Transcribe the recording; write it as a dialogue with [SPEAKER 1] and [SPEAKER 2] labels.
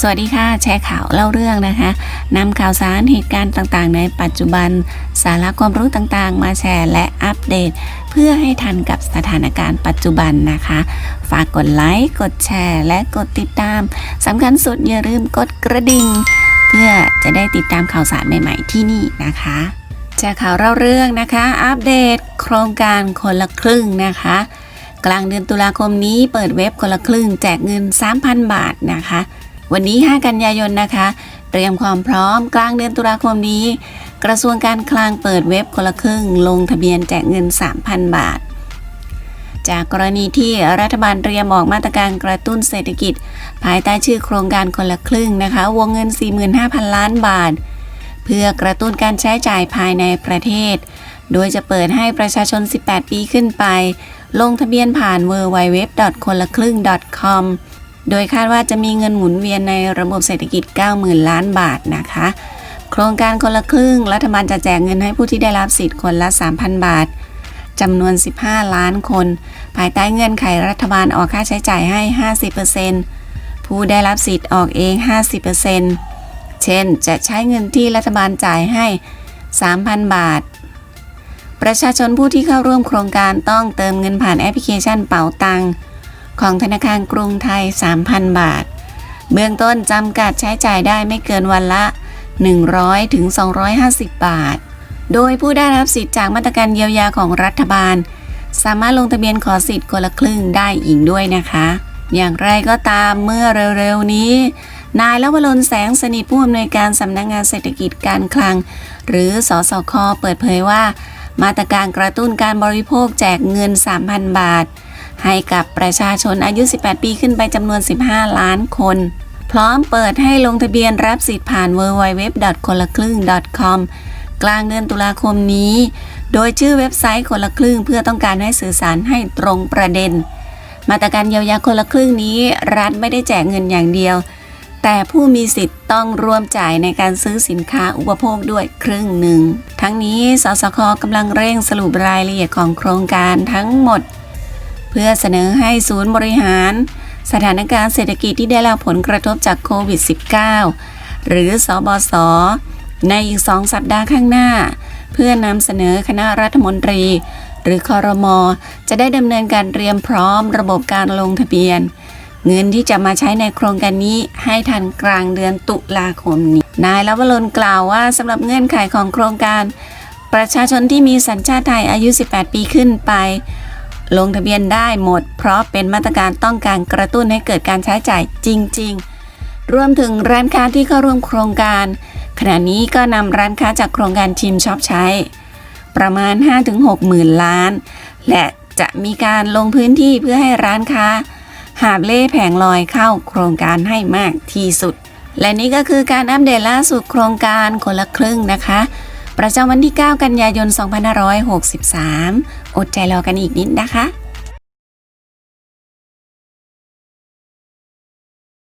[SPEAKER 1] สวัสดีค่ะ แชร์ข่าวเล่าเรื่องนะคะนำข่าวสารเหตุการณ์ต่างๆ ในปัจจุบัน สาระความรู้ต่างๆ มาแชร์และอัปเดต เพื่อให้ทันกับสถานการณ์ปัจจุบันนะคะ ฝากกดไลค์กดแชร์ และกดติดตามสำคัญสุดอย่าลืมกดกระดิ่งเพื่อจะได้ติดตามข่าวสารใหม่ๆที่นี่นะคะแชร์ข่าวเล่าเรื่องนะคะ อัปเดต โครงการคนละครึ่งนะคะกลางเดือนตุลาคมนี้เปิดเว็บคนละครึ่งแจกเงิน 3,000 บาทนะคะ วันนี้ 5 กันยายนนะคะ เตรียมความพร้อมกลางเดือนตุลาคมนี้ กระทรวงการคลังเปิดเว็บคนละครึ่ง ลงทะเบียนแจกเงิน 3,000 บาท จากกรณีที่รัฐบาลเตรียมออกมาตรการกระตุ้นเศรษฐกิจ ภายใต้ชื่อโครงการคนละครึ่งนะคะ วงเงิน 45,000 ล้านบาท เพื่อกระตุ้นการใช้จ่ายภายในประเทศ โดยจะเปิดให้ประชาชน 18 ปีขึ้นไป ลงทะเบียนผ่าน w w w คนละครึ่ง .com โดยคาดว่าจะมีเงินหมุนเวียนในระบบเศรษฐกิจ 90,000 ล้านบาทนะคะ โครงการคนละครึ่ง รัฐบาลจะแจกเงินให้ผู้ที่ได้รับสิทธิ์คนละ 3,000 บาทจำนวน 15 ล้านคน ภายใต้เงื่อนไขรัฐบาลออกค่าใช้จ่ายให้ 50%ผู้ได้รับสิทธิ์ออกเอง 50%เช่น จะใช้เงินที่รัฐบาลจ่ายให้ 3,000 บาท ประชาชนผู้ที่เข้าร่วมโครงการต้องเติมเงินผ่านแอปพลิเคชันเป๋าตัง ของธนาคารกรุงไทย 3,000 บาท เบื้องต้นจำกัดใช้จ่ายได้ไม่เกินวันละ 100ถึง250 บาท โดยผู้ได้รับสิทธิ์จากมาตรการเยียวยาของรัฐบาล สามารถลงทะเบียนขอสิทธิ์คนละครึ่งได้อีกด้วยนะคะ อย่างไรก็ตามเมื่อเร็วๆนี้ นายลวรนแสงสนิทผู้อำนวยการสำนักงงานเศรษฐกิจการคลัง หรือสสคเปิดเผยว่า มาตรการกระตุ้นการบริโภคแจกเงิน 3,000 บาท ให้กับประชาชนอายุ 18 ปีขึ้นไปจำนวน 15 ล้านคน พร้อมเปิดให้ลงทะเบียนรับสิทธิ์ผ่าน www. คนละครึ่ง .com กลางเดือนตุลาคมนี้ โดยชื่อเว็บไซต์คนละครึ่งเพื่อต้องการให้สื่อสารให้ตรงประเด็น มาตรการเยียวยาคนละครึ่งนี้ รัฐไม่ได้แจกเงินอย่างเดียว แต่ผู้มีสิทธิ์ต้องร่วมจ่ายในการซื้อสินค้าอุปโภคด้วยครึ่งหนึ่ง ทั้งนี้สสคกำลังเร่งสรุปรายละเอียดของโครงการทั้งหมด เพื่อเสนอให้ศูนย์บริหาร สถานการณ์เศรษฐกิจที่ได้รับผลกระทบจากโควิด -19 หรือสอบศในอีกสองสัปดาห์ข้างหน้า เพื่อนำเสนอคณะรัฐมนตรี หรือคอรมอจะได้ดำเนินการเตรียมพร้อมระบบการลงทะเบียน เงินที่จะมาใช้ในโครงการนี้ให้ทันกลางเดือนตุลาคมนี้ นายลวรนกล่าวว่าสำหรับเงื่อนไขของโครงการ ประชาชนที่มีสัญชาติไทยอายุ 18 ปีขึ้นไป ลงทะเบียนได้หมด เพราะเป็นมาตรการต้องการกระตุ้นให้เกิดการใช้จ่ายจริง ๆ รวมถึงร้านค้าที่เข้าร่วมโครงการ ขณะนี้ก็นำร้านค้าจากโครงการชิมช็อปใช้ ประมาณ 5-6หมื่นล้าน และจะมีการลงพื้นที่เพื่อให้ร้านค้า หาบเล่แผงลอยเข้าโครงการให้มากที่สุด และนี่ก็คือการอัปเดตล่าสุดโครงการคนละครึ่งนะคะ ประจำวันที่ 9 กันยายน 2563 อดใจรอกันอีกนิดนะคะ